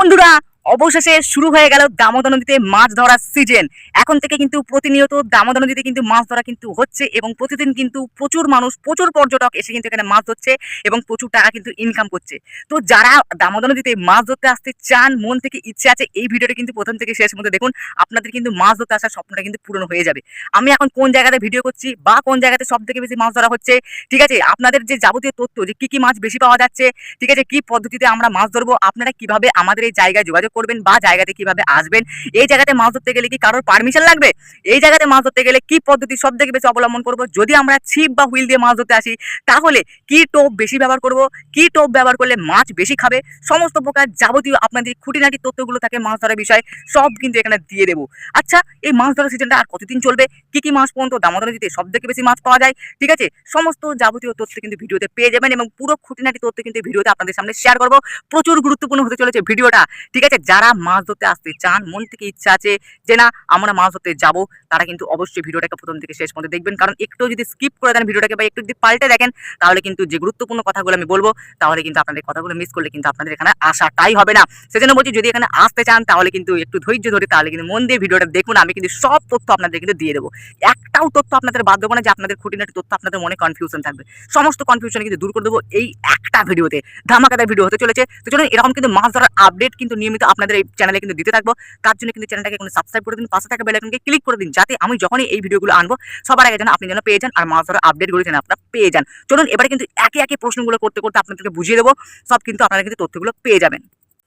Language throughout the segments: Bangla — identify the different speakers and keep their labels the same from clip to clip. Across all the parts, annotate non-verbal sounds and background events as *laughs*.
Speaker 1: বন্ধুরা। অবশেষে শুরু হয়ে গেল দামোদর নদীতে মাছ ধরার সিজন এখন থেকে কিন্তু প্রতিনিয়ত দামোদর নদীতে কিন্তু মাছ ধরা কিন্তু হচ্ছে এবং প্রতিদিন কিন্তু প্রচুর মানুষ, প্রচুর পর্যটক এসে কিন্তু এখানে মাছ ধরছে এবং প্রচুর টাকা কিন্তু ইনকাম করছে। তো যারা দামোদর নদীতে মাছ ধরতে আসতে চান, মন থেকে ইচ্ছে আছে, এই ভিডিওটা কিন্তু প্রথম থেকে শেষ মধ্যে দেখুন। আপনাদের কিন্তু মাছ ধরতে আসার স্বপ্নটা কিন্তু পূরণ হয়ে যাবে। আমি এখন কোন জায়গাতে ভিডিও করছি বা কোন জায়গাতে সব থেকে বেশি মাছ ধরা হচ্ছে, ঠিক আছে? আপনাদের যে যাবতীয় তথ্য যে কী কি মাছ বেশি পাওয়া যাচ্ছে, ঠিক আছে? কি পদ্ধতিতে আমরা মাছ ধরবো, আপনারা কীভাবে আমাদের এই জায়গায় যোগাযোগ করবেন বা জায়গাতে কীভাবে আসবেন? এই জায়গাতে মাছ ধরতে গেলে কি কারোর পারমিশন লাগবে? এই জায়গাতে মাছ ধরতে গেলে কি পদ্ধতি সব থেকে বেশি অবলম্বন করব? যদি আমরা ছিপ বা হুইল দিয়ে মাছ ধরতে আসি, তাহলে কি টোপ বেশি ব্যবহার করব? কি টোপ ব্যবহার করলে মাছ বেশি খাবে? সমস্ত প্রকার যাবতীয় আপনাদের খুঁটিনাটি তথ্যগুলো থাকে মাছ ধরার বিষয়, সব কিন্তু এখানে দিয়ে দেবো। আচ্ছা এই মাছ ধরার সিজনটা আর কতদিন চলবে? কি কি মাছ পর্যন্ত দামোদর নদীতে সব থেকে বেশি মাছ পাওয়া যায়? ঠিক আছে? সমস্ত যাবতীয় তথ্য কিন্তু ভিডিওতে পেয়ে যাবেন এবং পুরো খুঁটিনাটি তথ্য কিন্তু ভিডিওতে আপনাদের সামনে শেয়ার করব। প্রচুর গুরুত্বপূর্ণ হতে চলেছে ভিডিওটা। ঠিক আছে? যারা মাছ ধরতে আসতে চান, মন থেকে ইচ্ছা আছে যে না, আমরা মাছ ধরতে যাব, তারা কিন্তু অবশ্যই ভিডিওটাকে প্রথম থেকে শেষ পর্যন্ত দেখবেন। কারণ একটু যদি স্কিপ করে দেন ভিডিওটাকে বা একটু যদি পাল্টে দেখেন, তাহলে কিন্তু যে গুরুত্বপূর্ণ কথাগুলো আমি বলব, তাহলে কিন্তু আপনাদের কথাগুলো মিস করলে কিন্তু আপনাদের এখানে আসাটাই হবে না। সেজন্য বলছি, যদি এখানে আসতে চান, তাহলে কিন্তু একটু ধৈর্য ধরে, তাহলে কিন্তু মন দিয়ে ভিডিওটা দেখুন, আমি কিন্তু সব তথ্য আপনাদের কিন্তু দিয়ে দেবো। একটাও তথ্য আপনাদের বাদ দেবো না যে আপনাদের খুঁটিনাটি তথ্য আপনাদের মনে কনফিউশন থাকবে। সমস্ত কনফিউশন কিন্তু দূর করে দেবো এই একটা ভিডিওতে। ধামাকাদার ভিডিও হতে চলেছে। তো চলুন, এরকম কিন্তু মাছ ধরার আপডেট কিন্তু নিয়মিত আপনাদের এই চ্যানেলে কিন্তু দিতে থাকব। তার জন্য কিন্তু চ্যানেলটাকে কোনো সাবস্ক্রাইব করে দিন, পাশে থাকা বেল আইকনকে ক্লিক করে দিন, যাতে আমি যখনই এই ভিডিওগুলো আনব, সবার আগে যেন আপনি যেন পেয়ে যান আর মাছ ধরার আপডেটগুলো যেন আপনারা পেয়ে যান। চলুন, এবারে কিন্তু একে একে প্রশ্নগুলো করতে করতে আপনাদেরকে বুঝিয়ে দেবো। সব কিন্তু আপনারা কিন্তু তথ্যগুলো পেয়ে যাবেন।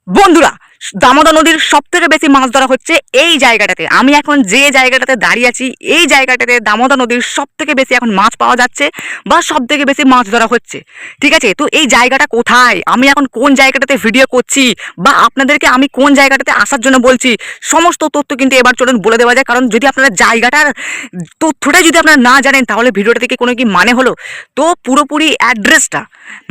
Speaker 1: বন্ধুরা, দামোদর নদীর সব থেকে বেশি মাছ ধরা হচ্ছে এই জায়গাটাতে। আমি এখন যে জায়গাটাতে দাঁড়িয়ে আছি, এই জায়গাটাতে দামোদর নদীর সব থেকে বেশি এখন মাছ পাওয়া যাচ্ছে বা সব থেকে বেশি মাছ ধরা হচ্ছে। ঠিক আছে, তো এই জায়গাটা কোথায়? আমি এখন কোন জায়গাটাতে ভিডিও করছি বা আপনাদেরকে আমি কোন জায়গাটাতে আসার জন্য বলছি, সমস্ত তথ্য কিন্তু এবার চলুন বলে দেওয়া যায়। কারণ যদি আপনারা জায়গাটার তথ্যটা যদি আপনারা না জানেন, তাহলে ভিডিওটা থেকে কোনো কি মানে হলো? তো পুরোপুরি অ্যাড্রেসটা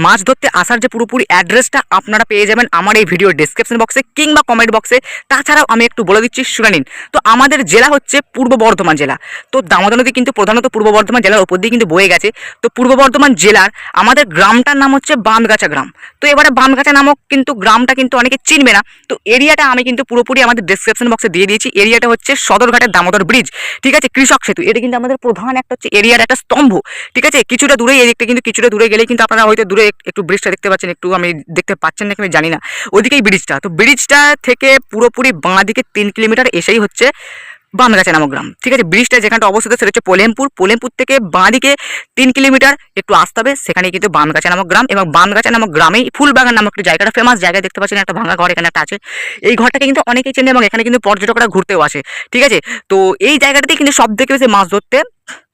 Speaker 1: মাছ ধরতে আসার যে পুরোপুরি অ্যাড্রেসটা আপনারা পেয়ে যাবেন আমার এই ভিডিওর ডিসক্রিপশন বক্সে কিংবা কমেন্ট বক্সে তাছাড়াও আমি একটু বলে দিচ্ছি, শুনে নিন। তো আমাদের জেলা হচ্ছে পূর্ব বর্ধমান জেলা। তো দামোদর নদী কিন্তু প্রধানত পূর্ব বর্ধমান জেলার উপর দিয়ে কিন্তু বয়ে গেছে। তো পূর্ব বর্ধমান জেলার আমাদের গ্রামটার নাম হচ্ছে বামগাছা গ্রাম। তো এবারে বামগাছা নামক কিন্তু গ্রামটা কিন্তু অনেকে চিনবে না। তো এরিয়াটা আমি কিন্তু পুরোপুরি আমাদের ডিসক্রিপশন বক্সে দিয়ে দিয়েছি। এরিয়াটা হচ্ছে সদরঘাটের দামোদর ব্রিজ ঠিক আছে? কৃষক সেতু। এটা কিন্তু আমাদের প্রধান একটা হচ্ছে এরিয়ার একটা স্তম্ভ, ঠিক আছে? কিছুটা দূরে এই দিকটা কিন্তু কিছুটা দূরে গেলেই কিন্তু আপনারা হয়তো দূরে একটু ব্রিজটা দেখতে পাচ্ছেন। একটু আমি দেখতে পাচ্ছেন নাকি আমি জানি না। ওদিকেই ব্রিজটা। তো ব্রিজটা থেকে পুরোপুরি বাঁ দিকে তিন কিলোমিটার এসেই হচ্ছে বামগাছা নামক গ্রাম ঠিক আছে, ব্রিজটা যেখানটা অবস্থিত সেটা হচ্ছে পোলেমপুর। পোলেমপুর থেকে বাঁ দিকে তিন কিলোমিটার একটু আসতে হবে সেখানে কিন্তু বামগাছা নামক গ্রাম এবং বামগাছা নামক গ্রামেই ফুলবাগান নামক একটা জায়গাটা ফেমাস জায়গায় দেখতে পাচ্ছেন, একটা ভাঙা ঘর এখানে একটা আছে। এই ঘরটাকে কিন্তু অনেকেই চেনে এবং এখানে কিন্তু পর্যটকরা ঘুরতেও আসে। ঠিক আছে, তো এই জায়গাটাতেই কিন্তু সব থেকে বেশি মাছ ধরতে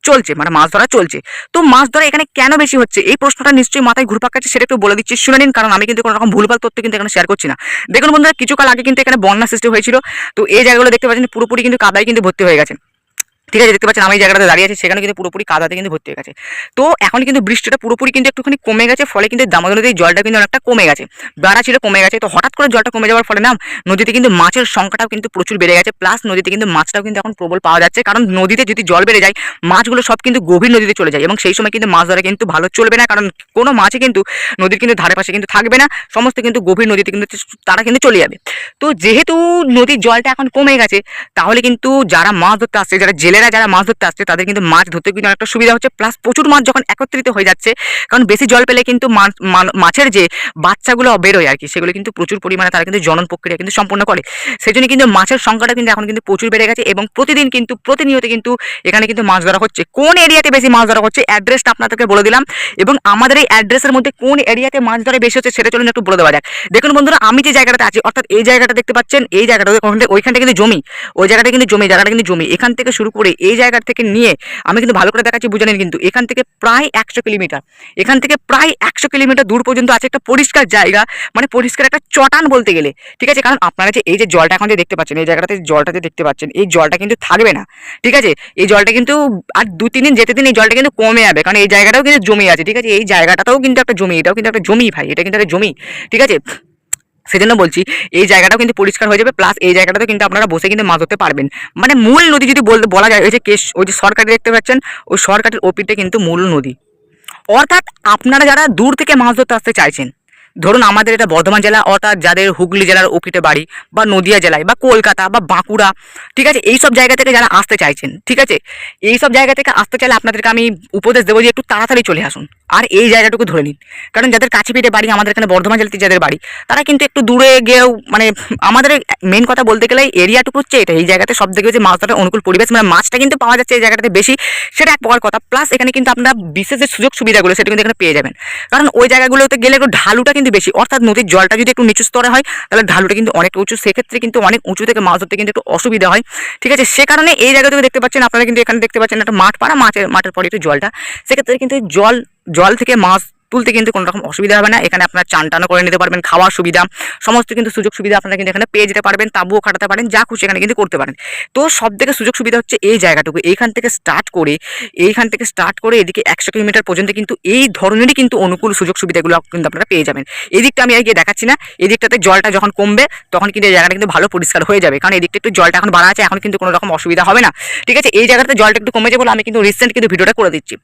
Speaker 1: চলছে মানে মাছ ধরা চলছে। তো মাছ ধরা এখানে কেন বেশি হচ্ছে? এই প্রশ্নটা নিশ্চয়ই মাথায় ঘুরপাক কাছে সেটা একটু বলে দিচ্ছি। শুনে নিন, কারণ আমি কিন্তু কোনো রকম ভুলভাল তথ্য কিন্তু এখানে শেয়ার করছি না। দেখুন বন্ধুরা, কিছুকাল আগে কিন্তু এখানে বন্যা সৃষ্টি হয়েছিল। তো এই জায়গাগুলো দেখতে পাচ্ছেন, পুরোপুরি কিন্তু কাদায় কিন্তু ভর্তি হয়ে গেছে। ঠিক আছে, দেখতে পাচ্ছেন, আমি জায়গাটাতে দাঁড়িয়ে আছি, সেখানে কিন্তু পুরোপুরি কাদাতে কিন্তু ভর্তি হয়ে গেছে। তো এখন কিন্তু বৃষ্টিটা পুরোপুরি কিন্তু একটুখানি কমে গেছে, ফলে কিন্তু দামোদর নদীর জলটা কিন্তু অনেকটা কমে গেছে। বাড়া ছিল কমে গেছে, তো হঠাৎ করে জলটা কমে যাওয়ার ফলে না, নদীতে কিন্তু মাছের সংখ্যাটাও কিন্তু প্রচুর বেড়ে গেছে প্লাস নদীতে কিন্তু মাছটাও কিন্তু এখন প্রবল পাওয়া যাচ্ছে, কারণ নদীতে যদি জল বেড়ে যায়, মাছগুলো সব কিন্তু গভীর নদীতে চলে যায়, এবং সেই সময় কিন্তু মাছ ধরা কিন্তু ভালো চলবে না, কারণ কোনো মাছই কিন্তু নদীর কিন্তু ধারে পাশে কিন্তু থাকবে না, সমস্ত কিন্তু গভীর নদীতে কিন্তু তারা কিন্তু চলে যাবে। তো যেহেতু নদীর জলটা এখন কমে গেছে, তাহলে কিন্তু যারা মাছ ধরতে আসছে, যারা জেলেরা যারা মাছ ধরতে আসছে, তাদের কিন্তু মাছ ধরতে কিন্তু অনেকটা সুবিধা হচ্ছে। প্লাস প্রচুর মাছ যখন একত্রিত হয়ে যাচ্ছে, কারণ বেশি জল পেলে কিন্তু মাছ- মাছের যে বাচ্চাগুলো বেরোয় আর কি, সেগুলো কিন্তু প্রচুর পরিমাণে তারা কিন্তু জনন প্রক্রিয়া কিন্তু সম্পন্ন করে। সেই জন্য কিন্তু মাছের সংখ্যাটা কিন্তু এখন কিন্তু প্রচুর বেড়ে গেছে এবং প্রতিদিন কিন্তু, প্রতিনিয়ত কিন্তু এখানে কিন্তু মাছ ধরা হচ্ছে। কোন এরিয়াতে বেশি মাছ ধরা হচ্ছে অ্যাড্রেসটা আপনাদেরকে বলে দিলাম এবং আমাদের এই অ্যাড্রেসের মধ্যে কোন এরিয়াতে মাছ ধরা বেশি হচ্ছে সেটা চলুন একটু বলে দেওয়া যাক। দেখুন বন্ধুরা, আমি যে জায়গাটাতে আছি, অর্থাৎ এই জায়গাটা দেখতে পাচ্ছেন, এই জায়গাটা ওইখানটা কিন্তু জমি, ওই জায়গাটা কিন্তু জমি, জায়গাটা কিন্তু জমি। এখান থেকে শুরু করে এই জায়গা থেকে নিয়ে আমি কিন্তু ভালো করে দেখাচ্ছি, বুঝে নিন কিন্তু। এখান থেকে প্রায় একশো কিলোমিটার। এখান থেকে প্রায় একশো কিলোমিটার দূর পর্যন্ত আছে একটা পরিষ্কার জায়গা মানে পরিষ্কার একটা চটান বলতে গেলে। ঠিক আছে? কারণ আপনারা যে এই যে জলটা এখন যে দেখতে পাচ্ছেন, এই জায়গাটাতে জলটা যে দেখতে পাচ্ছেন, এই জলটা কিন্তু থাকবে না। ঠিক আছে? এই জলটা কিন্তু আর দু তিন দিন যেতে দিন এই জলটা কিন্তু কমে যাবে, কারণ এই জায়গাটাও কিন্তু জমি আছে। ঠিক আছে? এই জায়গাটাতেও কিন্তু একটা জমি, এটাও কিন্তু একটা জমি ভাই, এটা কিন্তু একটা জমি। ঠিক আছে? সেজন্য বলছি, এই জায়গাটাও কিন্তু পরিষ্কার হয়ে যাবে প্লাস এই জায়গাটাতে কিন্তু আপনারা বসে কিন্তু মাছ ধরতে পারবেন। মানে মূল নদী যদি বলা যায়, ওই যে কেশ, ওই যে সরকারি দেখতে পাচ্ছেন, ওই সরকারের ওপিতে কিন্তু মূল নদী। অর্থাৎ আপনারা যারা দূর থেকে মাছ ধরতে আসতে চাইছেন, ধরুন আমাদের এটা বর্ধমান জেলা, অর্থাৎ যাদের হুগলি জেলার ওকিটে বাড়ি, বা নদিয়া জেলায়, বা কলকাতা, বা বাঁকুড়া, ঠিক আছে এই সব জায়গা থেকে যারা আসতে চাইছেন, ঠিক আছে এই সব জায়গা থেকে আসতে চাইলে আপনাদেরকে আমি উপদেশ দেবো যে একটু তাড়াতাড়ি চলে আসুন। আর এই জায়গাটুকু ধরে নিন। কারণ যাদের কাছে পিঠে বাড়ি, আমাদের এখানে বর্ধমান জেলাতে যাদের বাড়ি, তারা কিন্তু একটু দূরে গিয়েও মানে আমাদের মেন কথা বলতে গেলে এরিয়াটুকু হচ্ছে এটা। এই জায়গাতে সব থেকে হচ্ছে মাছ ধরার অনুকূল পরিবেশ মানে মাছটা কিন্তু পাওয়া যাচ্ছে এই জায়গাটাতে বেশি, সেটা এক প্রকার কথা। প্লাস এখানে কিন্তু আপনারা বিশেষ যে সুযোগ সুবিধাগুলো, সেটা কিন্তু এখানে পেয়ে যাবেন। কারণ ওই জায়গাগুলোতে গেলে একটু ঢালুটা কিন্তু বেশি। অর্থাৎ নদীর জলটা যদি একটু নিচু স্তরে হয়, তাহলে ঢালুটা কিন্তু অনেক উঁচু। সেক্ষেত্রে কিন্তু অনেক উঁচু থেকে মাছ ধরতে কিন্তু একটু অসুবিধা হয়। ঠিক আছে? সে কারণে এই জায়গা থেকে দেখতে পাচ্ছেন, আপনারা কিন্তু এখানে দেখতে পাচ্ছেন একটা মাঠ পাড়া, মাঠের মাঠের পরে একটু জলটা। সেক্ষেত্রে কিন্তু জল জল থেকে মাছ তুলতে কিন্তু কোনো রকম অসুবিধা হবে না। এখানে আপনার চান টানও করে নিতে পারবেন, খাওয়ার সুবিধা, সমস্ত কিন্তু সুযোগ সুবিধা আপনারা কিন্তু এখানে পেয়ে যেতে পারবেন, তাঁবুও খাটাতে পারেন, যা খুশি এখানে কিন্তু করতে পারেন। তো সব থেকে সুযোগ সুবিধা হচ্ছে এই জায়গাটুকু। এইখান থেকে স্টার্ট করে, এইখান থেকে স্টার্ট করে এদিকে একশো কিলোমিটার পর্যন্ত কিন্তু এই ধরনেরই কিন্তু অনুকূল সুযোগ সুবিধাগুলো কিন্তু আপনারা পেয়ে যাবেন। এদিকটা আমি আর গিয়ে দেখাচ্ছি না। এদিকটাতে জলটা যখন কমবে, তখন কিন্তু এই জায়গাটা কিন্তু ভালো পরিষ্কার হয়ে যাবে। কারণ এদিকটা একটু জলটা এখন বাড়া আছে এখন কিন্তু কোনো রকম অসুবিধা হবে না। ঠিক আছে? এই জায়গাতে জলটা একটু কমে যাবে বলে আমি কিন্তু রিসেন্ট কিন্তু ভিডিওটা করে দিচ্ছি।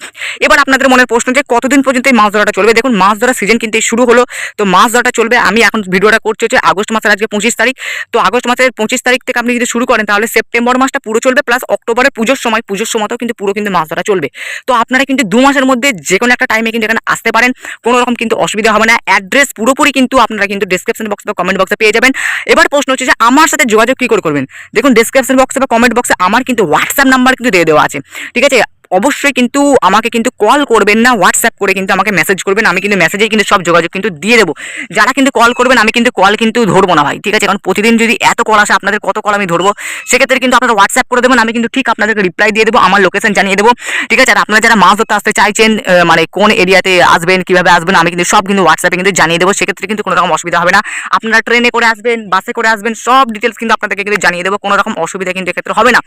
Speaker 1: এবার আপনাদের মনের প্রশ্ন যে কতদিন পর্যন্ত এই মাছ ধরাটা চলবে। দেখুন, মাছ ধরা সিজন কিন্তু শুরু হলো। তো মাছ ধরাটা চলবে। আমি এখন ভিডিওটা করছি হচ্ছে আগস্ট মাসের আজকে পঁচিশ তারিখ। তো আগস্ট মাসের পঁচিশ তারিখ থেকে আপনি যদি শুরু করেন, তাহলে সেপ্টেম্বর মাসটা পুরো চলবে প্লাস অক্টোবরের পুজোর সময়, পুজোর সময়তেও কিন্তু পুরো কিন্তু মাছ ধরা চলবে। তো আপনারা কিন্তু দু মাসের মধ্যে যে কোনো একটা টাইমে কিন্তু এখানে আসতে পারেন। কোনো রকম কিন্তু অসুবিধা হবে না। অ্যাড্রেস পুরোপুরি কিন্তু আপনারা কিন্তু ডিসক্রিপশন বক্স বা কমেন্ট বক্সে পেয়ে যাবেন। এবার প্রশ্ন হচ্ছে যে, আমার সাথে যোগাযোগ কী করে করবেন? দেখুন ডিসক্রিপশন বক্সে বা কমেন্ট বক্সে আমার কিন্তু হোয়াটসঅ্যাপ নাম্বার কিন্তু দিয়ে দেওয়া আছে। ঠিক আছে? অবশ্যই কিন্তু আমাকে কিন্তু কল করবেন না হোয়াটসঅ্যাপ করে কিন্তু আমাকে মেসেজ করবেন, আমি কিন্তু মেসেজেই কিন্তু সব যোগাযোগ কিন্তু দিয়ে দেবো। যারা কিন্তু কল করবেন, আমি কিন্তু কল কিন্তু ধরবো না ভাই, ঠিক আছে? কারণ প্রতিদিন যদি এত কল আসে, আপনাদের কত কল আমি ধরবো? সেক্ষেত্রে কিন্তু আপনারা হোয়াটসঅ্যাপ করে দেবেন, আমি কিন্তু ঠিক আপনাদেরকে রিপ্লাই দিয়ে দেবো, আমার লোকেশন জানিয়ে দেবো, ঠিক আছে? আর আপনারা যারা মাছ ধরতে আসতে চাইছেন মানে কোন এরিয়াতে আসবেন, কীভাবে আসবেন, আমি কিন্তু সব কিন্তু হোয়াটসঅ্যাপে কিন্তু জানিয়ে দেবো, সেক্ষেত্রে কিন্তু কোনো রকম অসুবিধা হবে না। আপনারা ট্রেনে করে আসবেন বাসে করে আসবেন, সব ডিটেলস কিন্তু আপনাদেরকে কিন্তু জানিয়ে দেবো, কোনো রকম অসুবিধা কিন্তু এক্ষেত্রে হবে না।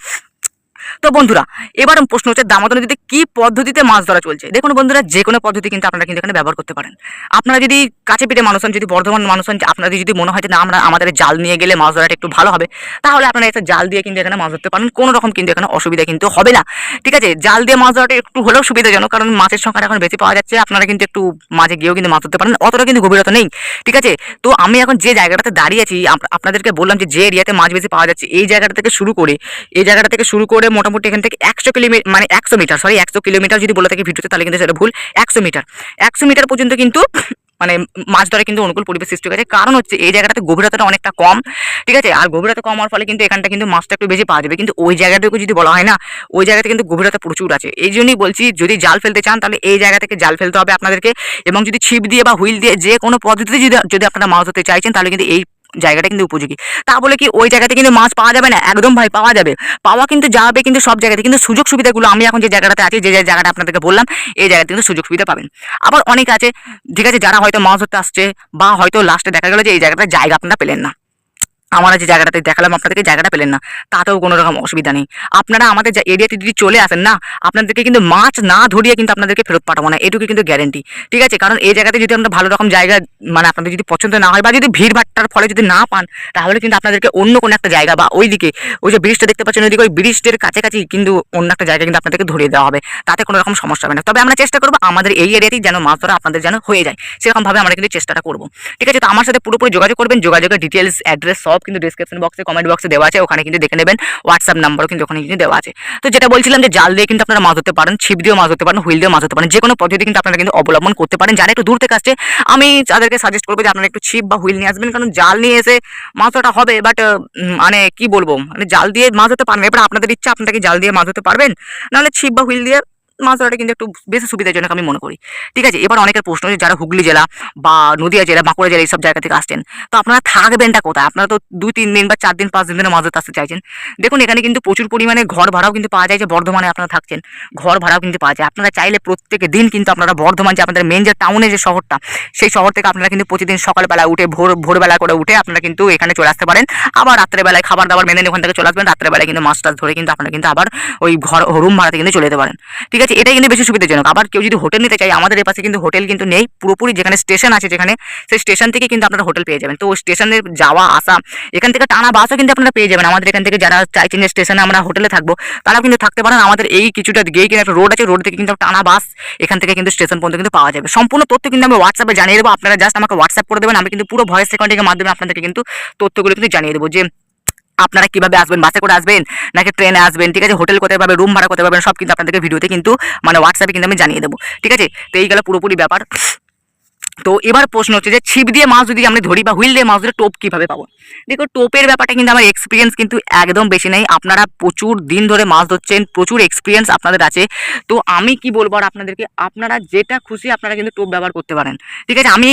Speaker 1: তো বন্ধুরা, এবার প্রশ্ন হচ্ছে দামোদর নদীতে কি পদ্ধতিতে মাছ ধরা চলছে? দেখুন বন্ধুরা, যে কোনো পদ্ধতি কিন্তু আপনারা কিন্তু এখানে ব্যবহার করতে পারেন। আপনারা যদি কাছে পিঠে মানুষ যদি বর্ধমান মানুষ হন, আপনাদের যদি মনে হয় যে না, আমরা আমাদের জাল নিয়ে গেলে মাছ ধরাটা একটু ভালো হবে, তাহলে আপনারা একটা জাল দিয়ে কিন্তু এখানে মাছ ধরতে পারেন। কোনো রকম কিন্তু এখানে অসুবিধা কিন্তু হবে না। ঠিক আছে, জাল দিয়ে মাছ ধরাটা একটু হলেও সুবিধাজনক, কারণ মাছের সংখ্যা এখন বেশি পাওয়া যাচ্ছে, আপনারা কিন্তু একটু মাঝে গিয়েও কিন্তু মাছ ধরতে পারেন, অতটা কিন্তু গভীরতা নেই। ঠিক আছে, তো আমি এখন যে জায়গাটাতে দাঁড়িয়ে আছি আপনাদেরকে বললাম যে যে এরিয়াতে মাছ বেশি পাওয়া যাচ্ছে, এই জায়গাটা থেকে শুরু করে, এই জায়গাটা থেকে শুরু করে মোটামুটি এখান থেকে একশো কিলোমিটার মানে একশো মিটার সরি একশো কিলোমিটার যদি বলে থাকি ভিডিওতে, তাহলে কিন্তু সেটা ভুল। একশো মিটার। একশো মিটার পর্যন্ত কিন্তু মানে মাছ ধরে কিন্তু অনুকূল পরিবেশ সৃষ্টি হয়েছে কারণ হচ্ছে এই জায়গাটাতে গভীরতাটা অনেকটা কম, ঠিক আছে? আর গভীরতা কম হওয়ার ফলে কিন্তু এখানটা কিন্তু মাছটা একটু বেশি পাওয়া যাবে। কিন্তু ওই জায়গাটুকু যদি বলা হয় না, ওই জায়গাতে কিন্তু গভীরতা প্রচুর আছে। এই জন্যই বলছি, যদি জাল ফেলতে চান, তাহলে এই জায়গা থেকে জাল ফেলতে হবে আপনাদেরকে। এবং যদি ছিপ দিয়ে বা হুইল দিয়ে যে কোনো পদ্ধতিতে যদি যদি আপনারা মাছ ধরতে চাইছেন, তাহলে কিন্তু এই জায়গাটা কিন্তু উপযোগী। তা বলে কি ওই জায়গাতে কিন্তু মাছ পাওয়া যাবে না? একদম ভাই পাওয়া যাবে। পাওয়া কিন্তু যাবে কিন্তু সব জায়গাতে। কিন্তু সুযোগ সুবিধাগুলো আমি এখন যে জায়গাটাতে আছি, যে জায়গাটা আপনাদেরকে বললাম, এই জায়গাতে কিন্তু সুযোগ সুবিধা পাবেন। আবার অনেক আছে, ঠিক আছে, যারা হয়তো মাছ ধরতে আসছে বা হয়তো লাস্টে দেখা গেলো যে এই জায়গাটা জায়গা আপনারা পেলেন না। আমরা যে জায়গাটাতে দেখালাম, আপনাদেরকে জায়গাটা পেলেন না। তাতেও কোনো রকম অসুবিধা নেই। আপনারা আমাদের এরিয়াতে যদি চলে আসেন না, আপনাদেরকে কিন্তু মাছ না ধরিয়ে কিন্তু আপনাদেরকে ফেরত পাঠাবো না। এটুকু কিন্তু গ্যারেন্টি ঠিক আছে? কারণ এই জায়গাতে যদি আমরা ভালো রকম জায়গা মানে আপনাদের যদি পছন্দ না হয় বা যদি ভিড় ভাট্টার ফলে যদি না পান, তাহলে কিন্তু আপনাদেরকে অন্য কোনো একটা জায়গা বা ওইদিকে, ওই যে ব্রিজটা দেখতে পাচ্ছেন, ওইদিকে ওই ব্রিজের কাছাকাছি কিন্তু অন্য একটা জায়গা কিন্তু আপনাদেরকে ধরিয়ে দেওয়া হবে। তাতে কোনো রকম সমস্যা হবে না। তবে আমরা চেষ্টা করব আমাদের এই এরিয়াতেই যেন মাছ ধরা আপনাদের যেন হয়ে যায়। সেরকমভাবে আমরা কিন্তু চেষ্টাটা করব। ঠিক আছে? তো আমার সাথে পুরোপুরি যোগাযোগ করবেন। যোগাযোগের ডিটেলস অ্যাড্রেস সব কিন্তু ডিসক্রিপশন বক্সে কমেন্ট বক্সে দেওয়া আছে, ওখানে কিন্তু দেখে নেবেন। হোয়াটসঅ্যাপ নাম্বারও কিন্তু ওখানে কিন্তু দেওয়া আছে। তো যেটা বলছিলাম যে জাল দিয়ে কিন্তু আপনারা মাছ ধরতে পারেন, ছিপ দিয়েও মাছ ধরতে পারেন, হুইল দিয়েও মাছ ধরতে পারেন যে কোনো পদ্ধতি কিন্তু আপনারা কিন্তু অবলম্বন করতে পারেন। যারা একটু দূর থেকে আসছে, আমি তাদেরকে সাজেস্ট করব যে আপনারা একটু ছিপ বা হুইল নিয়ে আসবেন, কারণ জাল নিয়ে এসে মাছ ধরাটা হবে বাট মানে কি বলব? মানে জাল দিয়ে মাছ ধরতে পারবেন এবার আপনাদের ইচ্ছা, আপনারা কি জাল দিয়ে মাছ ধরতে পারবেন? নাহলে ছিপ বা হুইল দিয়ে মাছ ধরাটা কিন্তু একটু বেশি সুবিধাজনক আমি মনে করি। ঠিক আছে, এবার অনেকের প্রশ্ন যারা হুগলি জেলা বা নদিয়া জেলা, বাঁকুড়া জেলা এইসব জায়গা থেকে আসছেন, তো আপনারা থাকবেনটা কোথায়? আপনারা তো দুই, তিন দিন বা চার দিন, পাঁচ দিন ধরে মাছ ধরতে আসতে চাইছেন। দেখুন, এখানে কিন্তু প্রচুর পরিমাণে ঘর ভাড়াও কিন্তু পাওয়া যায় যে বর্ধমানে আপনারা থাকছেন। ঘর ভাড়াও কিন্তু পাওয়া যায়। আপনারা চাইলে প্রত্যেক দিন কিন্তু আপনারা বর্ধমান যে আপনাদের মেন যে টাউনে যে শহরটা, সেই শহর থেকে আপনারা কিন্তু প্রতিদিন সকালবেলা উঠে ভোর, ভোরবেলা করে উঠে আপনারা কিন্তু এখানে চলে আসতে পারেন। আবার রাত্রেবেলায় খাবার দাবার মেনে ওখান থেকে চলে আসবেন। রাত্রেবেলায় কিন্তু মাছ টাছ ধরে কিন্তু আপনারা কিন্তু আবার ওই ঘর, রুম ভাড়াতে কিন্তু চলে যেতে পারেন। ঠিক আছে আছে এটাই কিন্তু বেশি সুবিধাজনক। আবার কেউ যদি হোটেল নিতে চায়, আমাদের এপাশে কিন্তু হোটেল কিন্তু নেই, পুরোপুরি যেখানে স্টেশন আছে যেখানে, সেই স্টেশন থেকে কিন্তু আপনারা হোটেল পেয়ে যাবেন। তো স্টেশনে যাওয়া, আসা, এখান থেকে টানা বাসও কিন্তু আপনারা পেয়ে যাবেন। আমাদের এখান থেকে যারা চাইছেন যে স্টেশনে আমরা হোটেলে থাকব, তারাও কিন্তু থাকতে পারেন। আমাদের এই কিছুটা গিয়ে কিন্তু একটা রোড আছে রোড থেকে কিন্তু টানা বাস এখান থেকে কিন্তু স্টেশন পর্যন্ত কিন্তু পাওয়া যাবে। সম্পূর্ণ তথ্য কিন্তু আমি হোয়াটসঅ্যাপে জানিয়ে দেবো। আপনারা জাস্ট আমাকে হোয়াটসঅ্যাপ করে দেবেন। আমি কিন্তু পুরো ভয়েস রেকর্ডিংয়ের মাধ্যমে আপনাদেরকে কিন্তু তথ্যগুলো কিন্তু জানিয়ে দেবো যে আপনারা কীভাবে আসবেন? বাসে করে আসবেন নাকি ট্রেনে আসবেন? ঠিক আছে? হোটেল কোথায় পাবেন? রুম ভাড়া কোথায় পাবেন? সব কিন্তু আপনাদেরকে ভিডিওতে কিন্তু মানে হোয়াটসঅ্যাপে কিন্তু আমি জানিয়ে দেবো। ঠিক আছে? তো এই গেলো পুরোপুরি ব্যাপার। তো এবার প্রশ্ন হচ্ছে যে ছিপ দিয়ে মাছ যদি আমরা ধরি বা হুইল দিয়ে মাছ ধরে টোপ কীভাবে পাবো? দেখো, টোপের ব্যাপারটা কিন্তু আমার এক্সপিরিয়েন্স কিন্তু একদম বেশি নেই। আপনারা প্রচুর দিন ধরে মাছ ধরছেন, প্রচুর এক্সপিরিয়েন্স আপনাদের আছে। তো আমি কি বলব আর আপনাদেরকে, আপনারা যেটা খুশি আপনারা কিন্তু টোপ ব্যবহার করতে পারেন। ঠিক আছে, আমি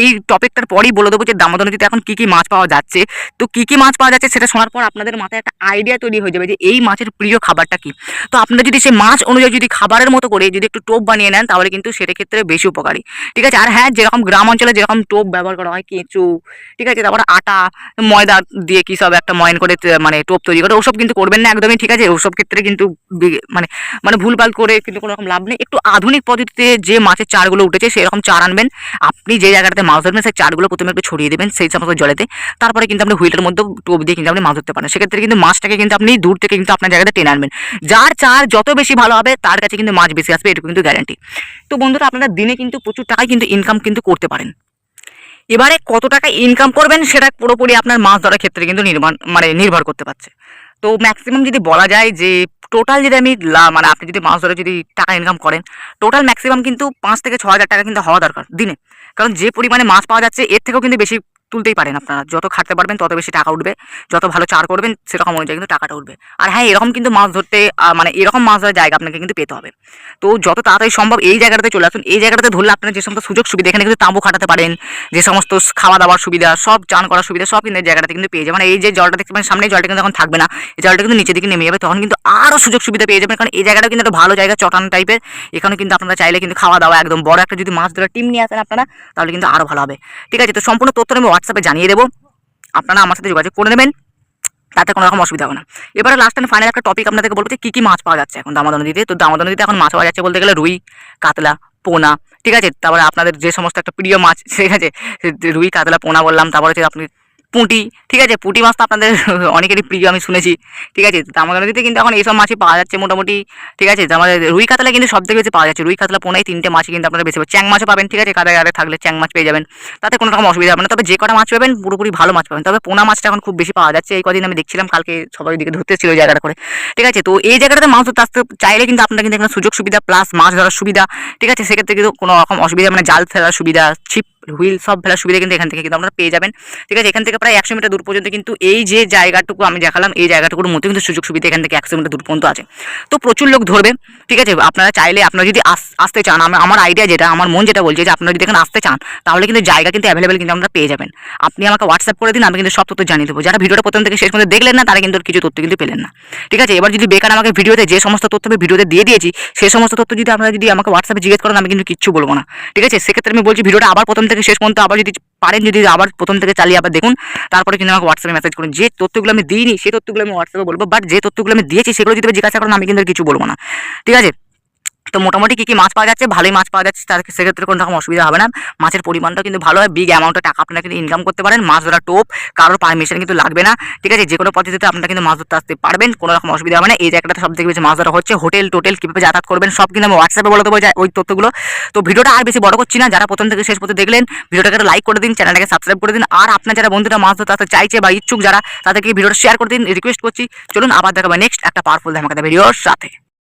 Speaker 1: এই টপিকটার পরেই বলে দেবো যে দামোদর নদীতে এখন কী কী মাছ পাওয়া যাচ্ছে। তো কী কী মাছ পাওয়া যাচ্ছে সেটা শোনার পর আপনাদের মাথায় একটা আইডিয়া তৈরি হয়ে যাবে যে এই মাছের প্রিয় খাবারটা কী। তো আপনারা যদি সেই মাছ অনুযায়ী যদি খাবারের মতো করে যদি একটু টোপ বানিয়ে নেন তাহলে কিন্তু সেটা ক্ষেত্রে বেশি উপকারী। ঠিক আছে, আর হ্যাঁ যেরকম গ্রাম অঞ্চলে যেরকম টোপ ব্যবহার করা হয়, কেঁচু, ঠিক আছে? তারপরে আটা, ময়দা দিয়ে কি সব একটা ময়ন করে মানে টোপ তৈরি করে, ওসব কিন্তু করবেন না একদমই, ঠিক আছে? ওসব ক্ষেত্রে কিন্তু মানে মানে ভুলভাল করে কিন্তু কোনো রকম লাভ নেই। একটু আধুনিক পদ্ধতিতে যে মাছের চারগুলো উঠেছে, সেরকম চার আনবেন। আপনি যে জায়গাটাতে মাছ ধরবেন, সেই চারগুলো প্রথমে একটু ছড়িয়ে দেবেন সেই সমস্ত জলেতে। তারপরে কিন্তু আপনি হুইলের মধ্যে টোপ দিয়ে কিন্তু আপনি মাছ ধরতে পারেন সেক্ষেত্রে কিন্তু মাছটাকে কিন্তু আপনি দূর থেকে কিন্তু আপনার জায়গাতে টেনে আনবেন। যার চার যত বেশি ভালো হবে, তার কাছে কিন্তু মাছ বেশি আসবে, এটুকু কিন্তু গ্যারান্টি তো বন্ধুরা, আপনারা দিনে কিন্তু প্রচুর টাকায় কিন্তু ইনকাম কিন্তু করতে পারেন। এবারে কত টাকা ইনকাম করবেন সেটা পুরোপুরি আপনার মাছ ধরার ক্ষেত্রে কিন্তু নির্মাণ মানে নির্ভর করতে পারছে। তো ম্যাক্সিমাম যদি বলা যায় যে টোটাল যদি আমি মানে আপনি যদি মাছ ধরে যদি টাকা ইনকাম করেন টোটাল ম্যাক্সিমাম কিন্তু পাঁচ থেকে ছ হাজার টাকা কিন্তু হওয়া দরকার দিনে। কারণ যে পরিমাণে মাছ পাওয়া যাচ্ছে, এর থেকেও কিন্তু বেশি তুলতেই পারেন আপনারা। যত খাটতে পারবেন, তত বেশি টাকা উঠবে। যত ভালো চার করবেন, সেরকম অনুযায়ী কিন্তু টাকাটা উঠবে। আর হ্যাঁ এরকম কিন্তু মাছ ধরতে মানে এরকম মাছ ধরার জায়গা আপনাকে কিন্তু পেতে হবে। তো যত তাড়াতাড়ি সম্ভব এই জায়গাটাতে চলে আসুন। এই জায়গাটাতে ধরলে আপনার যে সমস্ত সুযোগ সুবিধা, এখানে কিন্তু তাঁবু খাটাতে পারেন, যে সমস্ত খাওয়া দাওয়ার সুবিধা, সব চান করার সুবিধা, সব কিন্তু এই জায়গাটাতে কিন্তু পেয়ে যাবেন। আর এই যে জলটা দেখতে পাবেন সামনে জলটা কিন্তু এখন থাকবে না। এই জলটা কিন্তু নিচের দিকে নেমে যাবে, তখন কিন্তু আরও সুযোগ সুবিধা পেয়ে যাবেন। কারণ এই জায়গাটা কিন্তু একটা ভালো জায়গা, চটান টাইপের। এখানে কিন্তু আপনারা চাইলে কিন্তু খাওয়া দাওয়া একদম বড় একটা যদি মাছ ধরার টিম নিয়ে আসেন আপনারা, তাহলে কিন্তু আরও ভালো হবে। ঠিক আছে, তো সম্পূর্ণ তথ্য আমি হোয়াটসঅ্যাপে জানিয়ে দেবো। আপনারা আমার সাথে যোগাযোগ করে নেবেন। তাতে কোনো রকম অসুবিধা হবে না। এবারে লাস্ট অ্যান্ড ফাইনাল একটা টপিক আপনাদেরকে বলব যে, কী কী মাছ পাওয়া যাচ্ছে এখন দামোদর নদীতে? তো দামোদর নদীতে এখন মাছ পাওয়া যাচ্ছে বলতে গেলে রুই, কাতলা, পোনা, ঠিক আছে? তারপরে আপনাদের যে সমস্ত একটা প্রিয় মাছ, *laughs* ঠিক আছে? রুই, কাতলা, পোনা বললাম, তারপরে হচ্ছে আপনি পুঁটি, ঠিক আছে? পুঁটি মাছ তো আপনাদের *laughs* অনেকেরই প্রিয়, আমি শুনেছি। ঠিক আছে? দামোদর নদীতে কিন্তু এখন এইসব মাছই পাওয়া যাচ্ছে মোটামুটি, ঠিক আছে? আমাদের রুই কাতলা কিন্তু সব থেকে বেশি পাওয়া যাচ্ছে। রুই কাতলা পোনাই তিনটে মাছ কিন্তু আপনারা বেশি পাবেন। চ্যাং মাছও পাবেন, ঠিক আছে? কাদায় থাকলে চ্যাং মাছ পেয়ে যাবেন। তাতে কোনো রকম অসুবিধা হবে না। তবে যে কটা মাছ পাবেন, পুরোপুরি ভালো মাছ পাবেন। তবে পোনা মাছটা এখন খুব বেশি পাওয়া যাচ্ছে। এই কদিন আমি দেখছিলাম, কালকে সবাই দিকে ধরতে ছিল জায়গাটা করে। ঠিক আছে? তো এই জায়গাটাতে মাছ ধরতে আসতে চাইলে কিন্তু আপনারা কিন্তু এখানে সুযোগ সুবিধা প্লাস মাছ ধরার সুবিধা, ঠিক আছে? সেক্ষেত্রে কিন্তু কোনো রকম অসুবিধা মানে জাল ফেলার সুবিধা, ছিপ হুইল সব ফেলার সুবিধা কিন্তু এখান থেকে কিন্তু আপনারা পেয়ে যাবেন। ঠিক আছে, এখান থেকে প্রায় একশো মিটার দূর পর্যন্ত কিন্তু এই যে জায়গাটুকু আমি দেখালাম, এই জায়গাটুকুর মধ্যে কিন্তু সুযোগ সুবিধা এখান থেকে একশো মিটার দূর পর্যন্ত আছে। তো প্রচুর লোক ধরবে, ঠিক আছে, আপনারা চাইলে আপনারা যদি আস- আসতে চান আমি আমার আইডিয়া যেটা, আমার মন যেটা বলছে যে আপনারা যদি এখানে আসতে চান, তাহলে কিন্তু জায়গা কিন্তু অ্যাভেলেবেল কিন্তু আপনারা পেয়ে যাবেন। আপনি আমাকে হোয়াটসঅ্যাপ করে দিন, আমি কিন্তু সব তথ্য জানিয়ে দেবো। যারা ভিডিওটা প্রথম থেকে শেষ পর্যন্ত দেখলেন না, তারা কিন্তু কিছু তথ্য কিন্তু পেলেন না। ঠিক আছে, এবার যদি বেকার আমাকে ভিডিওতে যে সমস্ত তথ্য আমি ভিডিওতে দিয়ে দিয়েছি সেই সমস্ত তথ্য যদি আপনারা যদি আমাকে হোয়াটসঅ্যাপে জিজ্ঞেস করেন, আমি কিন্তু কিচ্ছু বলব না। ঠিক আছে, সেক্ষেত্রে আমি বলছি, ভিডিওটা আবার প্রথম থেকে শেষ পর্যন্ত আবার যদি পারেন, যদি আবার প্রথম থেকে চালিয়ে আবার দেখুন, তারপরে কিন্তু আমাকে হোয়াটসঅ্যাপে মেসেজ করুন। যে তথ্যগুলো আমি দিইনি সেই তথ্যগুলো আমি হোয়াটসঅ্যাপে বলব বাট যে তথ্যগুলো আমি দিয়েছি, সেগুলো যদি জিজ্ঞাসা করেন, আমি কিন্তু কিছু বলব না। ঠিক আছে? তো মোটামুটি কী কী মাছ পাওয়া যাচ্ছে? ভালোই মাছ পাওয়া যাচ্ছে। তার সেক্ষেত্রে কোনো রকম অসুবিধা হবে না। মাছের পরিমাণটা কিন্তু ভালো হয়। বিগ অ্যামাউন্টের টাকা আপনারা কিন্তু ইনকাম করতে পারেন। মাছ ধরা টোপ, কারোর পারমিশন কিন্তু লাগবে না। ঠিক আছে? যে কোনো পদ্ধতিতে আপনারা কিন্তু মাছ ধরতে আসতে পারবেন। কোনো রকম অসুবিধা হবে না। এই জায়গাটা সব থেকে বেশি মাছ ধরা হচ্ছে। হোটেল, টোটেল কীভাবে যাতায়াত করবেন সব কিন্তু আমি হোয়াটসঅ্যাপে বলে দেবো ওই তথ্যগুলো। তো ভিডিওটা আর বেশি বড় করছি না। যারা প্রথম থেকে শেষ পর্যন্ত দেখলেন, ভিডিওটাকে লাইক করে দিন চ্যানেলটাকে সাবস্ক্রাইব করে দিন। আর আপনার যারা বন্ধুরা মাছ ধরতে আসতে চাইছে বা ইচ্ছুক, যারা তাদেরকে ভিডিওটা শেয়ার করে দিন রিকোয়েস্ট করছি। চলুন আবার দেখাবো নেক্সট একটা পাওয়ারফুল ধামাকাতে ভিডিওর সাথে।